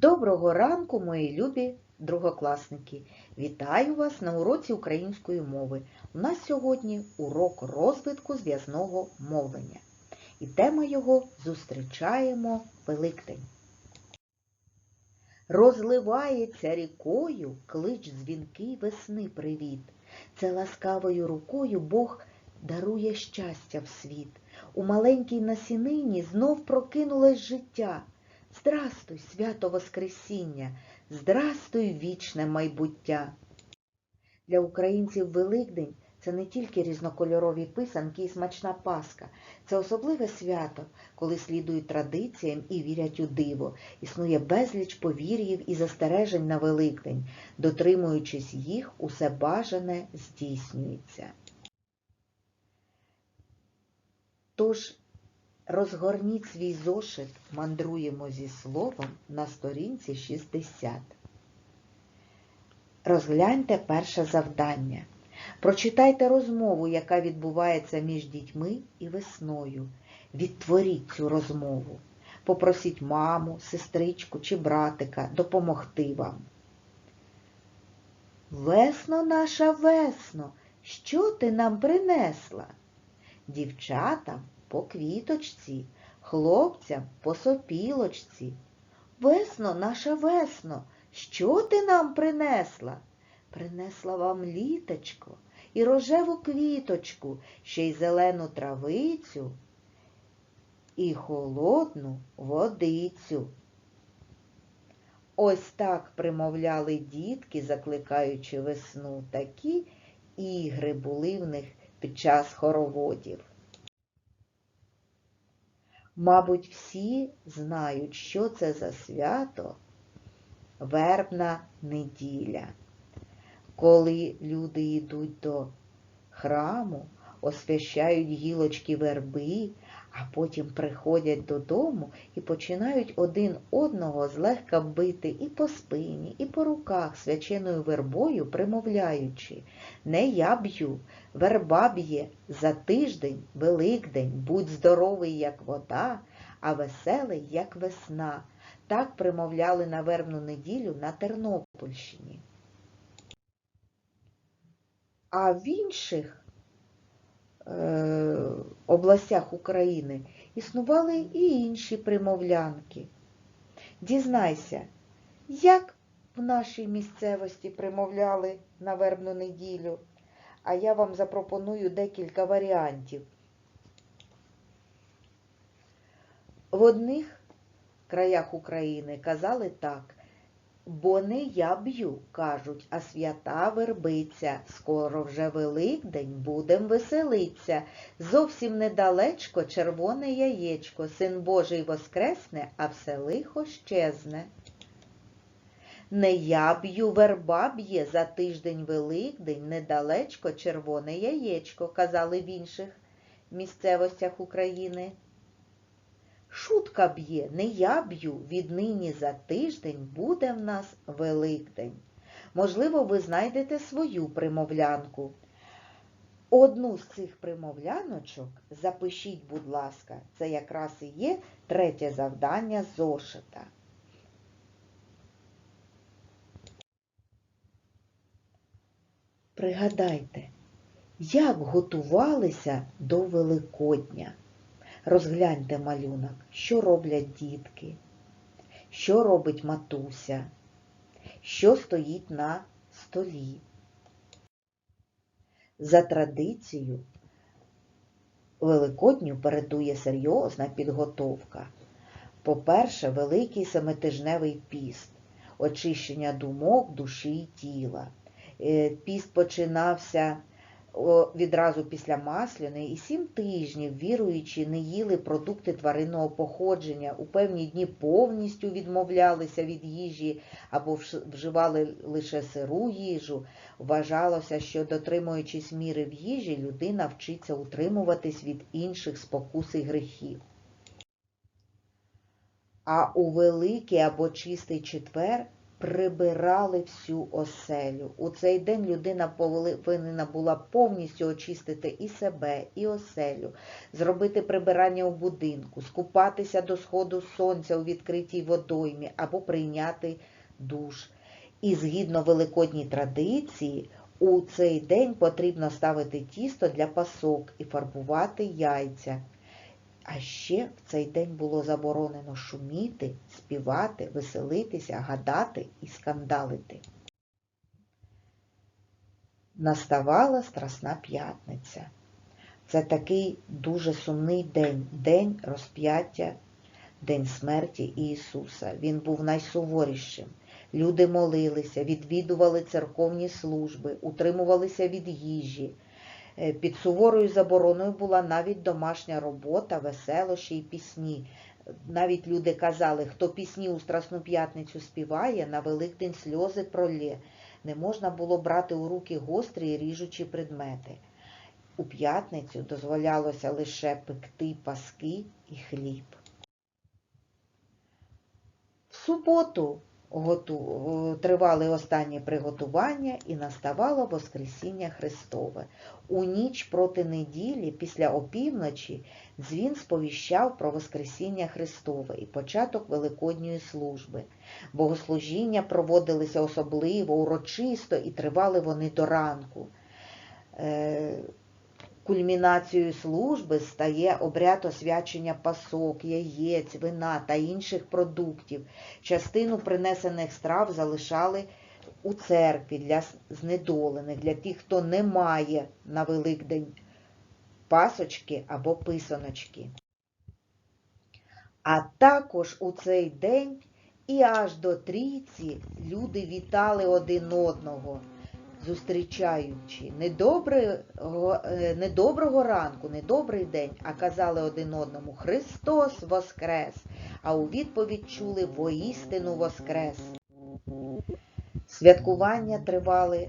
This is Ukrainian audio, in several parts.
Доброго ранку, мої любі другокласники! Вітаю вас на уроці української мови. У нас сьогодні урок розвитку зв'язного мовлення. І тема його зустрічаємо Великдень. Розливається рікою клич дзвінкий весни привіт. Це ласкавою рукою Бог дарує щастя в світ. У маленькій насінині знов прокинулось життя. Здрастуй, свято Воскресіння, здрастуй вічне майбуття. Для українців Великдень це не тільки різнокольорові писанки і смачна паска. Це особливе свято, коли слідують традиціям і вірять у диво. Існує безліч повір'їв і застережень на Великдень. Дотримуючись їх, усе бажане здійснюється. Тож Розгорніть свій зошит, мандруємо зі словом на сторінці 60. Розгляньте перше завдання. Прочитайте розмову, яка відбувається між дітьми і весною. Відтворіть цю розмову. Попросіть маму, сестричку чи братика допомогти вам. Весно наша весно, що ти нам принесла? Дівчатам по квіточці, хлопцям по сопілочці. Весно, наша весно, що ти нам принесла? Принесла вам літочко і рожеву квіточку, ще й зелену травицю і холодну водицю. Ось так примовляли дітки, закликаючи весну, такі ігри були в них під час хороводів. Мабуть, всі знають, що це за свято вербна неділя. Коли люди йдуть до храму, освящають гілочки верби, а потім приходять додому і починають один одного злегка бити і по спині, і по руках свяченою вербою, примовляючи Не я б'ю, верба б'є, за тиждень, великдень, будь здоровий, як вода, а веселий, як весна. Так примовляли на вербну неділю на Тернопільщині. А в інших областях України існували і інші примовлянки. Дізнайся, як в нашій місцевості примовляли на вербну неділю, а я вам запропоную декілька варіантів. В одних краях України казали так, бо не я б'ю, кажуть, а свята вербиця. Скоро вже Великдень, будем веселиться. Зовсім недалечко червоне яєчко, син Божий воскресне, а все лихо щезне. Не я б'ю, верба б'є, за тиждень Великдень, недалечко червоне яєчко, казали в інших місцевостях України. Шутка б'є, не я б'ю, віднині за тиждень буде в нас Великдень. Можливо, ви знайдете свою примовлянку. Одну з цих примовляночок запишіть, будь ласка, це якраз і є третє завдання зошита. Пригадайте, як готувалися до Великодня. Розгляньте малюнок, що роблять дітки, що робить матуся, що стоїть на столі. За традицією, Великодню передує серйозна підготовка. По-перше, великий семитижневий піст, очищення думок, душі і тіла. Е, Піст починався відразу після Масляної і сім тижнів віруючі не їли продукти тваринного походження, у певні дні повністю відмовлялися від їжі або вживали лише сиру їжу. Вважалося, що дотримуючись міри в їжі, людина вчиться утримуватись від інших спокус і грехів. А у Великий або Чистий четвер прибирали всю оселю. У цей день людина повинна була повністю очистити і себе, і оселю, зробити прибирання у будинку, скупатися до сходу сонця у відкритій водоймі або прийняти душ. І згідно великодній традиції, у цей день потрібно ставити тісто для пасок і фарбувати яйця. А ще в цей день було заборонено шуміти, співати, веселитися, гадати і скандалити. Наставала Страсна П'ятниця. Це такий дуже сумний день, день розп'яття, день смерті Ісуса. Він був найсуворішим. Люди молилися, відвідували церковні служби, утримувалися від їжі. Е, Під суворою забороною була навіть домашня робота, веселощі і пісні. Навіть люди казали, хто пісні у Страсну П'ятницю співає, на Великдень сльози пролє. Не можна було брати у руки гострі і ріжучі предмети. У п'ятницю дозволялося лише пекти паски і хліб. В суботу тривали останні приготування і наставало Воскресіння Христове. У ніч проти неділі, після опівночі, дзвін сповіщав про Воскресіння Христове і початок Великодньої служби. Богослужіння проводилися особливо, урочисто і тривали вони до ранку. Кульмінацією служби стає обряд освячення пасок, яєць, вина та інших продуктів. Частину принесених страв залишали у церкві для знедолених, для тих, хто не має на Великдень пасочки або писаночки. А також у цей день і аж до трійці люди вітали один одного, зустрічаючи недоброго, е, недоброго ранку, недобрий день, а казали один одному Христос Воскрес, а у відповідь чули воістину Воскрес. Святкування тривали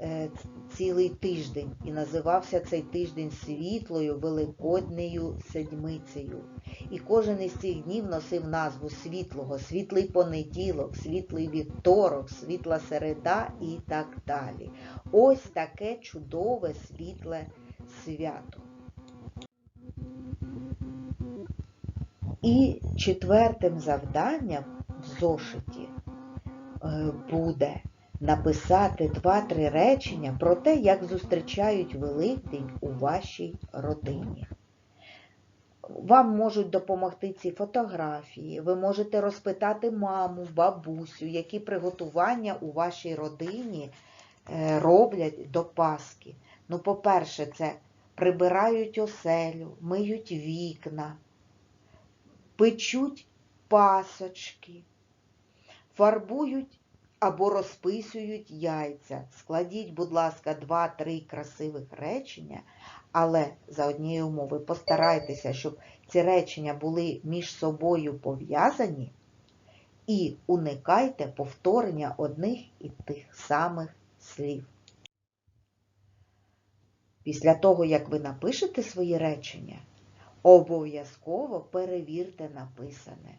е, цілий тиждень і називався цей тиждень світлою Великоднею Седмицею. І кожен із цих днів носив назву світлого, світлий понеділок, світлий вівторок, світла середа і так далі. Ось таке чудове світле свято. І четвертим завданням в зошиті е, буде написати два-три речення про те, як зустрічають Великдень у вашій родині. Вам можуть допомогти ці фотографії, ви можете розпитати маму, бабусю, які приготування у вашій родині е, роблять до Пасхи. Ну, по-перше, це прибирають оселю, миють вікна, печуть пасочки, фарбують або розписують яйця. Складіть, будь ласка, два-три красивих речення, але за однієї умови постарайтеся, щоб ці речення були між собою пов'язані і уникайте повторення одних і тих самих слів. Після того, як ви напишете свої речення, обов'язково перевірте написане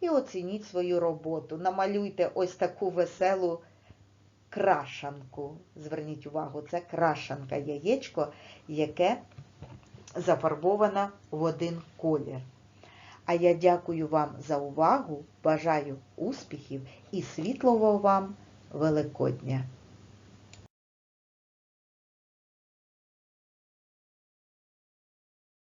і оцініть свою роботу. Намалюйте ось таку веселу крашанку. Зверніть увагу, це крашанка яєчко, яке зафарбовано в один колір. А я дякую вам за увагу, бажаю успіхів і світлого вам Великодня!